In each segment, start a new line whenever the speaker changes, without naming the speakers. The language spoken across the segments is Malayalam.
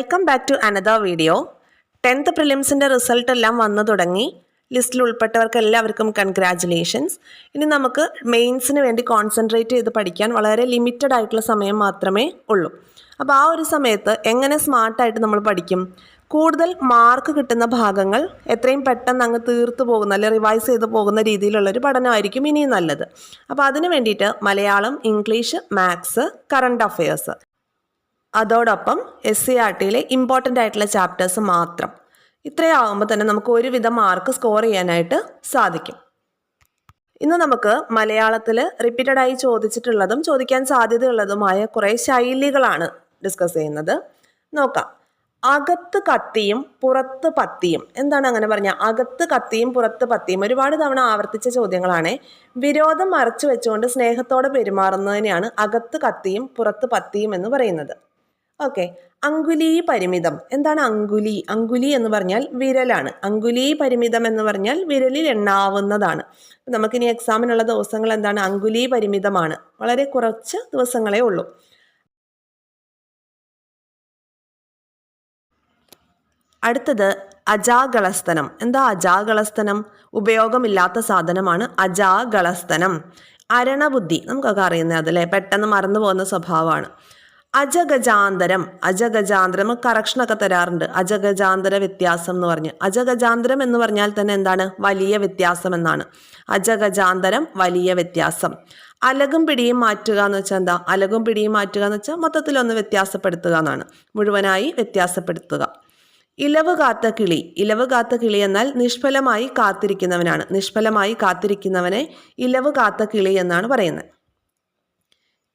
Welcome back to another video tenth പ്രിലിംസിന്റെ result എല്ലാം വന്നു തുടങ്ങി. ലിസ്റ്റിൽ ഉൾപ്പെട്ടവർക്ക് എല്ലാവർക്കും കൺഗ്രാജുലേഷൻസ് ഇനി നമുക്ക് മെയിൻസിന് വേണ്ടി കോൺസെൻട്രേറ്റ് ചെയ്ത് പഠിക്കാൻ വളരെ ലിമിറ്റഡ് ആയിട്ടുള്ള സമയം മാത്രമേ ഉള്ളൂ. അപ്പോൾ ആ ഒരു സമയത്ത് എങ്ങനെ സ്മാർട്ടായിട്ട് നമ്മൾ പഠിക്കും? കൂടുതൽ മാർക്ക് കിട്ടുന്ന ഭാഗങ്ങൾ എത്രയും പെട്ടെന്ന് അങ്ങ് തീർത്തു പോകുന്ന അല്ലെങ്കിൽ റിവൈസ് ചെയ്ത് പോകുന്ന രീതിയിലുള്ളൊരു പഠനമായിരിക്കും ഇനിയും നല്ലത്. അപ്പോൾ അതിന് വേണ്ടിയിട്ട് Malayalam English maths current affairs അതോടൊപ്പം എസ് സി ആർ ടിയിലെ ഇമ്പോർട്ടന്റ് ആയിട്ടുള്ള ചാപ്റ്റേഴ്സ് മാത്രം. ഇത്രയാകുമ്പോൾ തന്നെ നമുക്ക് ഒരുവിധം മാർക്ക് സ്കോർ ചെയ്യാനായിട്ട് സാധിക്കും. ഇന്ന് നമുക്ക് മലയാളത്തിൽ റിപ്പീറ്റഡായി ചോദിച്ചിട്ടുള്ളതും ചോദിക്കാൻ സാധ്യതയുള്ളതുമായ കുറേ ശൈലികളാണ് ഡിസ്കസ് ചെയ്യുന്നത്. നോക്കാം. അകത്ത് കത്തിയും പുറത്ത് പത്തിയും. എന്താണ് അങ്ങനെ പറഞ്ഞ? അകത്ത് കത്തിയും പുറത്ത് പത്തിയും ഒരുപാട് തവണ ആവർത്തിച്ച ചോദ്യങ്ങളാണ്. വിരോധം മറച്ചു വെച്ചുകൊണ്ട് സ്നേഹത്തോടെ പെരുമാറുന്നതിനെയാണ് അകത്ത് കത്തിയും പുറത്ത് പത്തിയും എന്ന് പറയുന്നത്. ഓക്കെ അങ്കുലി പരിമിതം. എന്താണ് അങ്കുലി? അങ്കുലി എന്ന് പറഞ്ഞാൽ വിരലാണ്. അങ്കുലി പരിമിതം എന്ന് പറഞ്ഞാൽ വിരലിൽ എണ്ണാവുന്നതാണ്. നമുക്കിനി എക്സാമിനുള്ള ദിവസങ്ങൾ എന്താണ്? അങ്കുലി പരിമിതമാണ്. വളരെ കുറച്ച് ദിവസങ്ങളേ ഉള്ളൂ. അടുത്തത് അജാഗളസ്തനം. എന്താ അജാഗളസ്തനം? ഉപയോഗമില്ലാത്ത സാധനമാണ് അജാഗളസ്തനം. അരണബുദ്ധി. നമുക്കൊക്കെ അറിയുന്നത് അതല്ലേ? പെട്ടെന്ന് മറന്നു പോകുന്ന സ്വഭാവമാണ്. അജഗജാന്തരം അജഗജാന്തരം കറക്ഷനൊക്കെ തരാറുണ്ട്. അജഗജാന്തര വ്യത്യാസം എന്ന് പറഞ്ഞ്. അജഗജാന്തരം എന്ന് പറഞ്ഞാൽ തന്നെ എന്താണ്? വലിയ വ്യത്യാസം എന്നാണ്. അജഗജാന്തരം വലിയ വ്യത്യാസം. അലകും പിടിയും മാറ്റുക എന്ന് വെച്ചാൽ എന്താ? അലകും പിടിയും മാറ്റുക എന്ന് വെച്ചാൽ മൊത്തത്തിലൊന്ന് വ്യത്യാസപ്പെടുത്തുക എന്നാണ്. മുഴുവനായി വ്യത്യാസപ്പെടുത്തുക. ഇലവ് കാത്ത കിളി. ഇലവ് കാത്ത കിളി എന്നാൽ നിഷ്ഫലമായി കാത്തിരിക്കുന്നവനാണ്. നിഷ്ഫലമായി കാത്തിരിക്കുന്നവനെ ഇലവ് കാത്ത കിളി എന്നാണ് പറയുന്നത്.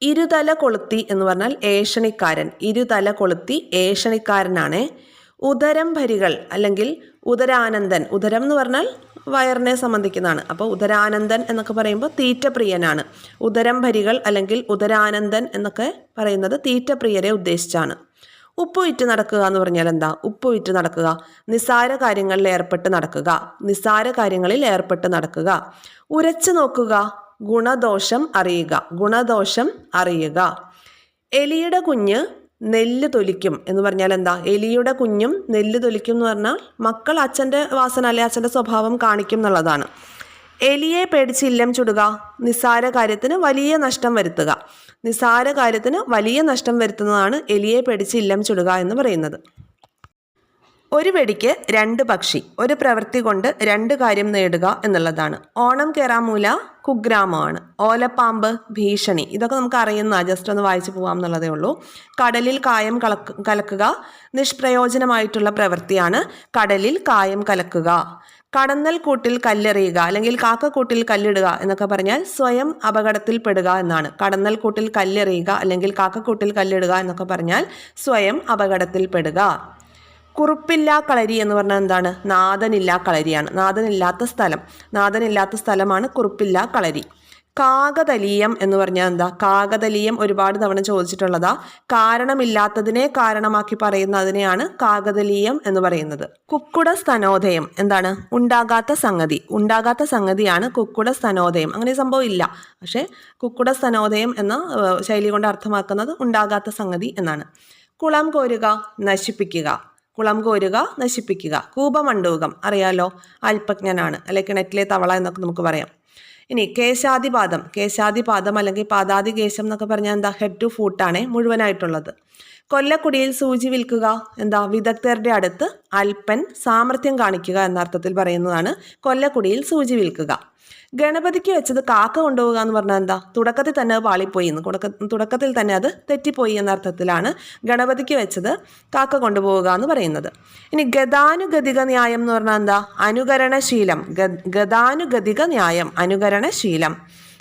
ഇരുതല കൊളുത്തി എന്ന് പറഞ്ഞാൽ ഏഷണിക്കാരൻ. ഇരുതല കൊളുത്തി ഏഷണിക്കാരനാണ്. ഉദരം ഭരികൾ അല്ലെങ്കിൽ ഉദരാനന്ദൻ. ഉദരം എന്ന് പറഞ്ഞാൽ വയറിനെ സംബന്ധിക്കുന്നതാണ്. അപ്പോൾ ഉദരാനന്ദൻ എന്നൊക്കെ പറയുമ്പോൾ തീറ്റപ്രിയനാണ്. ഉദരം ഭരികൾ അല്ലെങ്കിൽ ഉദരാനന്ദൻ എന്നൊക്കെ പറയുന്നത് തീറ്റപ്രിയരെ ഉദ്ദേശിച്ചാണ്. ഉപ്പ് വിറ്റ് നടക്കുക എന്ന് പറഞ്ഞാൽ എന്താ? ഉപ്പ് വിറ്റ് നടക്കുക. നിസ്സാര കാര്യങ്ങളിൽ ഏർപ്പെട്ട് നടക്കുക. നിസ്സാര കാര്യങ്ങളിൽ ഏർപ്പെട്ട് നടക്കുക. ഉരച്ചു നോക്കുക. ഗുണദോഷം അറിയുക. ഗുണദോഷം അറിയുക. എലിയുടെ കുഞ്ഞ് നെല്ല് തൊലിക്കും എന്ന് പറഞ്ഞാൽ എന്താ? എലിയുടെ കുഞ്ഞും നെല്ല് തൊലിക്കും എന്ന് പറഞ്ഞാൽ മക്കൾ അച്ഛന്റെ വാസന അല്ലെ അച്ഛന്റെ സ്വഭാവം കാണിക്കും എന്നുള്ളതാണ്. എലിയെ പേടിച്ച് ഇല്ലം ചുടുക നിസ്സാര കാര്യത്തിന് വലിയ നഷ്ടം വരുത്തുക. നിസ്സാര കാര്യത്തിന് വലിയ നഷ്ടം വരുത്തുന്നതാണ് എലിയെ പേടിച്ച് ഇല്ലം ചുടുക എന്ന് പറയുന്നത്. ഒരു വെടിക്ക് രണ്ട് പക്ഷി ഒരു പ്രവൃത്തി കൊണ്ട് രണ്ട് കാര്യം നേടുക എന്നുള്ളതാണ്. ഓണം കേറാമൂല കുഗ്രാമമാണ്. ഓലപ്പാമ്പ് ഭീഷണി ഇതൊക്കെ നമുക്ക് അറിയുന്ന ജസ്റ്റ് ഒന്ന് വായിച്ചു പോകാം എന്നുള്ളതേ ഉള്ളൂ. കടലിൽ കായം കലക്ക് കലക്കുക നിഷ്പ്രയോജനമായിട്ടുള്ള പ്രവൃത്തിയാണ് കടലിൽ കായം കലക്കുക. കടന്നൽ കൂട്ടിൽ കല്ലെറിയുക അല്ലെങ്കിൽ കാക്കക്കൂട്ടിൽ കല്ലിടുക എന്നൊക്കെ പറഞ്ഞാൽ സ്വയം അപകടത്തിൽപ്പെടുക എന്നാണ്. കടന്നൽ കൂട്ടിൽ കല്ലെറിയുക അല്ലെങ്കിൽ കാക്കക്കൂട്ടിൽ കല്ലിടുക എന്നൊക്കെ പറഞ്ഞാൽ സ്വയം അപകടത്തിൽപ്പെടുക കുറുപ്പില്ലാ കളരി എന്ന് പറഞ്ഞാൽ എന്താണ്? നാഥനില്ലാ കളരിയാണ്. നാദനില്ലാത്ത സ്ഥലം. നാദനില്ലാത്ത സ്ഥലമാണ് കുറുപ്പില്ലാ കളരി. കാകതലീയം എന്ന് പറഞ്ഞാൽ എന്താ? കാകതലീയം ഒരുപാട് തവണ ചോദിച്ചിട്ടുള്ളതാ. കാരണമില്ലാത്തതിനെ കാരണമാക്കി പറയുന്നതിനെയാണ് കാകതലീയം എന്ന് പറയുന്നത്. കുക്കുട സ്തനോദയം എന്താണ്? ഉണ്ടാകാത്ത സംഗതി. ഉണ്ടാകാത്ത സംഗതിയാണ് കുക്കുട സ്തനോദയം അങ്ങനെ സംഭവം ഇല്ല. പക്ഷേ കുക്കുട സ്തനോദയം എന്ന ശൈലി കൊണ്ട് അർത്ഥമാക്കുന്നത് ഉണ്ടാകാത്ത സംഗതി എന്നാണ്. കുളം കോരുക നശിപ്പിക്കുക. കുളം കോരുക നശിപ്പിക്കുക. കൂപമണ്ടൂകം അറിയാലോ? അല്പജ്ഞനാണ്. അല്ലെ കിണറ്റിലെ തവള എന്നൊക്കെ നമുക്ക് പറയാം. ഇനി കേശാദിപാദം കേശാദിപാദം അല്ലെങ്കിൽ പാദാദികേശം എന്നൊക്കെ പറഞ്ഞാൽ എന്താ? Head to ഫൂട്ടാണ് മുഴുവനായിട്ടുള്ളത്. കൊല്ലക്കുടിയിൽ സൂചി വിൽക്കുക. എന്താ? വിദഗ്ധരുടെ അടുത്ത് അല്പൻ സാമർഥ്യം കാണിക്കുക എന്ന അർത്ഥത്തിൽ പറയുന്നതാണ് കൊല്ലക്കുടിയിൽ സൂചി വിൽക്കുക. ഗണപതിക്ക് വെച്ചത് കാക്ക കൊണ്ടുപോകുക എന്ന് പറഞ്ഞാൽ എന്താ? തുടക്കത്തിൽ തന്നെ പാളിപ്പോയി എന്ന് തുടക്ക തുടക്കത്തിൽ തന്നെ അത് തെറ്റിപ്പോയി എന്ന അർത്ഥത്തിലാണ് ഗണപതിക്ക് വെച്ചത് കാക്ക കൊണ്ടുപോവുക എന്ന് പറയുന്നത്. ഇനി ഗതാനുഗതിക ന്യായം എന്ന് പറഞ്ഞാൽ എന്താ? അനുകരണശീലം. ഗതാനുഗതിക ന്യായം. അനുകരണശീലം.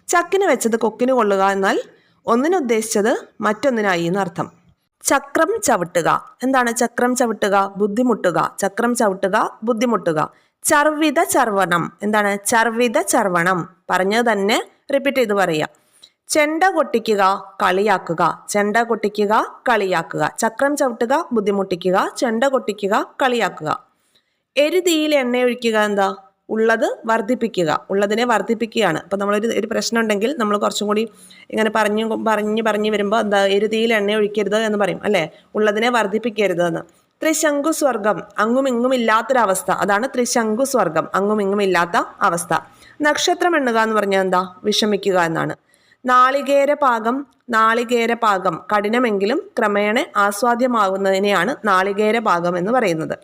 ചക്കിന് വെച്ചത് കൊക്കിന് കൊള്ളുക എന്നാൽ ഒന്നിനുദ്ദേശിച്ചത് മറ്റൊന്നിനായി എന്നർത്ഥം ചക്രം ചവിട്ടുക. എന്താണ് ചക്രം ചവിട്ടുക? ബുദ്ധിമുട്ടുക. ചക്രം ചവിട്ടുക ബുദ്ധിമുട്ടുക. ചർവിത ചർവണം എന്താണ്? ചർവിത ചർവണം പറഞ്ഞത് തന്നെ റിപ്പീറ്റ് ചെയ്ത് പറയുക. ചെണ്ട കൊട്ടിക്കുക കളിയാക്കുക. ചെണ്ട കൊട്ടിക്കുക കളിയാക്കുക. ചക്രം ചവിട്ടുക ബുദ്ധിമുട്ടിക്കുക. ചെണ്ട കൊട്ടിക്കുക കളിയാക്കുക. എരുതിയിൽ എണ്ണ ഒഴിക്കുക എന്താ? ഉള്ളത് വർദ്ധിപ്പിക്കുക ഉള്ളതിനെ വർദ്ധിപ്പിക്കുകയാണ്. അപ്പോൾ നമ്മളൊരു ഒരു പ്രശ്നം ഉണ്ടെങ്കിൽ നമ്മൾ കുറച്ചും കൂടി ഇങ്ങനെ പറഞ്ഞു പറഞ്ഞു പറഞ്ഞു വരുമ്പോൾ എന്താ എരുതിയിൽ എണ്ണ ഒഴിക്കരുത് എന്ന് പറയും അല്ലേ? ഉള്ളതിനെ വർദ്ധിപ്പിക്കരുത് എന്ന്. ത്രിശങ്കു സ്വർഗം അങ്ങും ഇങ്ങും ഇല്ലാത്തൊരവസ്ഥ. അതാണ് ത്രിശങ്കു സ്വർഗം അങ്ങും ഇങ്ങും ഇല്ലാത്ത അവസ്ഥ. നക്ഷത്രം എണ്ണുക എന്ന് പറഞ്ഞാൽ എന്താ? വിഷമിക്കുക എന്നാണ്. നാളികേര പാകം നാളികേര പാകം. കഠിനമെങ്കിലും ക്രമേണ ആസ്വാദ്യമാകുന്നതിനെയാണ് നാളികേര പാകം എന്ന് പറയുന്നത്.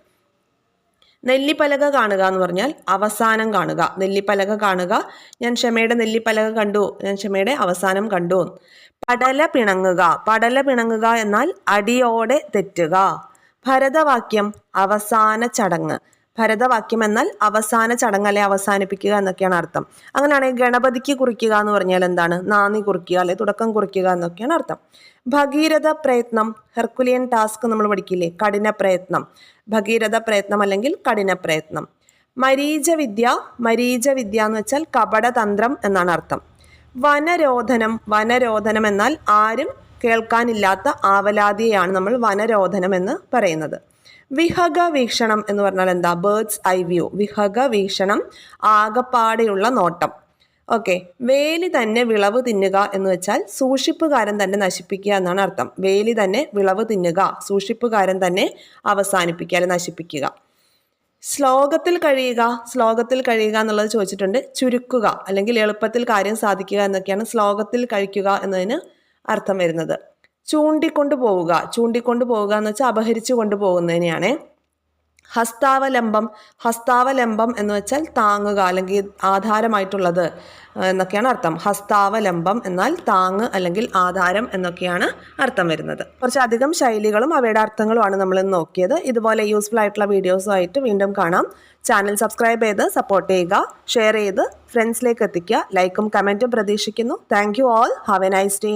നെല്ലിപ്പലക കാണുക എന്ന് പറഞ്ഞാൽ അവസാനം കാണുക. നെല്ലിപ്പലക കാണുക. ഞാൻ ക്ഷമയുടെ നെല്ലിപ്പലക കണ്ടു. ഞാൻ ക്ഷമയുടെ അവസാനം കണ്ടു. പടല പിണങ്ങുക. പടല പിണങ്ങുക എന്നാൽ അടിയോടെ തെറ്റുക. ഭരതവാക്യം അവസാന ചടങ്ങ്. ഭരതവാക്യം എന്നാൽ അവസാന ചടങ്ങ് അല്ലെ അവസാനിപ്പിക്കുക എന്നൊക്കെയാണ് അർത്ഥം. അങ്ങനെയാണെങ്കിൽ ഗണപതിക്ക് കുറിക്കുക എന്ന് പറഞ്ഞാൽ എന്താണ്? നാന്ദി കുറിക്കുക അല്ലെ തുടക്കം കുറിക്കുക എന്നൊക്കെയാണ് അർത്ഥം. ഭഗീരഥ പ്രയത്നം ഹെർക്കുലിയൻ ടാസ്ക് നമ്മൾ പഠിക്കില്ലേ? കഠിന പ്രയത്നം. ഭഗീരഥ പ്രയത്നം അല്ലെങ്കിൽ കഠിന പ്രയത്നം. മരീച വിദ്യ മരീച വിദ്യ എന്ന് വെച്ചാൽ കപടതന്ത്രം എന്നാണ് അർത്ഥം. വനരോധനം വനരോധനം എന്നാൽ ആരും കേൾക്കാനില്ലാത്ത ആവലാതിയെയാണ് നമ്മൾ വനരോധനം എന്ന് പറയുന്നത്. വിഹഗ വീക്ഷണം എന്ന് പറഞ്ഞാൽ എന്താ? ബേർഡ്സ് ഐ വ്യൂ വിഹഗ വീക്ഷണം ആകപ്പാടെയുള്ള നോട്ടം. ഓക്കെ വേലി തന്നെ വിളവ് തിന്നുക എന്ന് വെച്ചാൽ സൂക്ഷിപ്പുകാരൻ തന്നെ നശിപ്പിക്കുക എന്നാണ് അർത്ഥം. വേലി തന്നെ വിളവ് തിന്നുക സൂക്ഷിപ്പുകാരൻ തന്നെ അവസാനിപ്പിക്കുക അല്ലെങ്കിൽ നശിപ്പിക്കുക. ശ്ലോകത്തിൽ കഴിയുക ശ്ലോകത്തിൽ കഴിയുക എന്നുള്ളത് ചോദിച്ചിട്ടുണ്ട്. ചുരുക്കുക അല്ലെങ്കിൽ എളുപ്പത്തിൽ കാര്യം സാധിക്കുക എന്നൊക്കെയാണ് ശ്ലോകത്തിൽ കഴിക്കുക എന്നതിന് അർത്ഥം വരുന്നത്. ചൂണ്ടിക്കൊണ്ടു പോവുക ചൂണ്ടിക്കൊണ്ടു പോവുക എന്ന് വെച്ചാൽ അപഹരിച്ചു കൊണ്ടുപോകുന്നതിനെയാണ്. ഹസ്താവലംബം. ഹസ്താവലംബം എന്ന് വെച്ചാൽ താങ്ങുക അല്ലെങ്കിൽ ആധാരമായിട്ടുള്ളത് എന്നൊക്കെയാണ് അർത്ഥം. ഹസ്താവലംബം എന്നാൽ താങ്ങ് അല്ലെങ്കിൽ ആധാരം എന്നൊക്കെയാണ് അർത്ഥം വരുന്നത്. കുറച്ചധികം ശൈലികളും അവയുടെ അർത്ഥങ്ങളുമാണ് നമ്മൾ ഇന്ന് നോക്കിയത്. ഇതുപോലെ യൂസ്ഫുൾ ആയിട്ടുള്ള വീഡിയോസുമായിട്ട് വീണ്ടും കാണാം. ചാനൽ സബ്സ്ക്രൈബ് ചെയ്ത് സപ്പോർട്ട് ചെയ്യുക ഷെയർ ചെയ്ത് ഫ്രണ്ട്സിലേക്ക് എത്തിക്കുക. ലൈക്കും കമന്റും പ്രതീക്ഷിക്കുന്നു. Thank you all have a nice day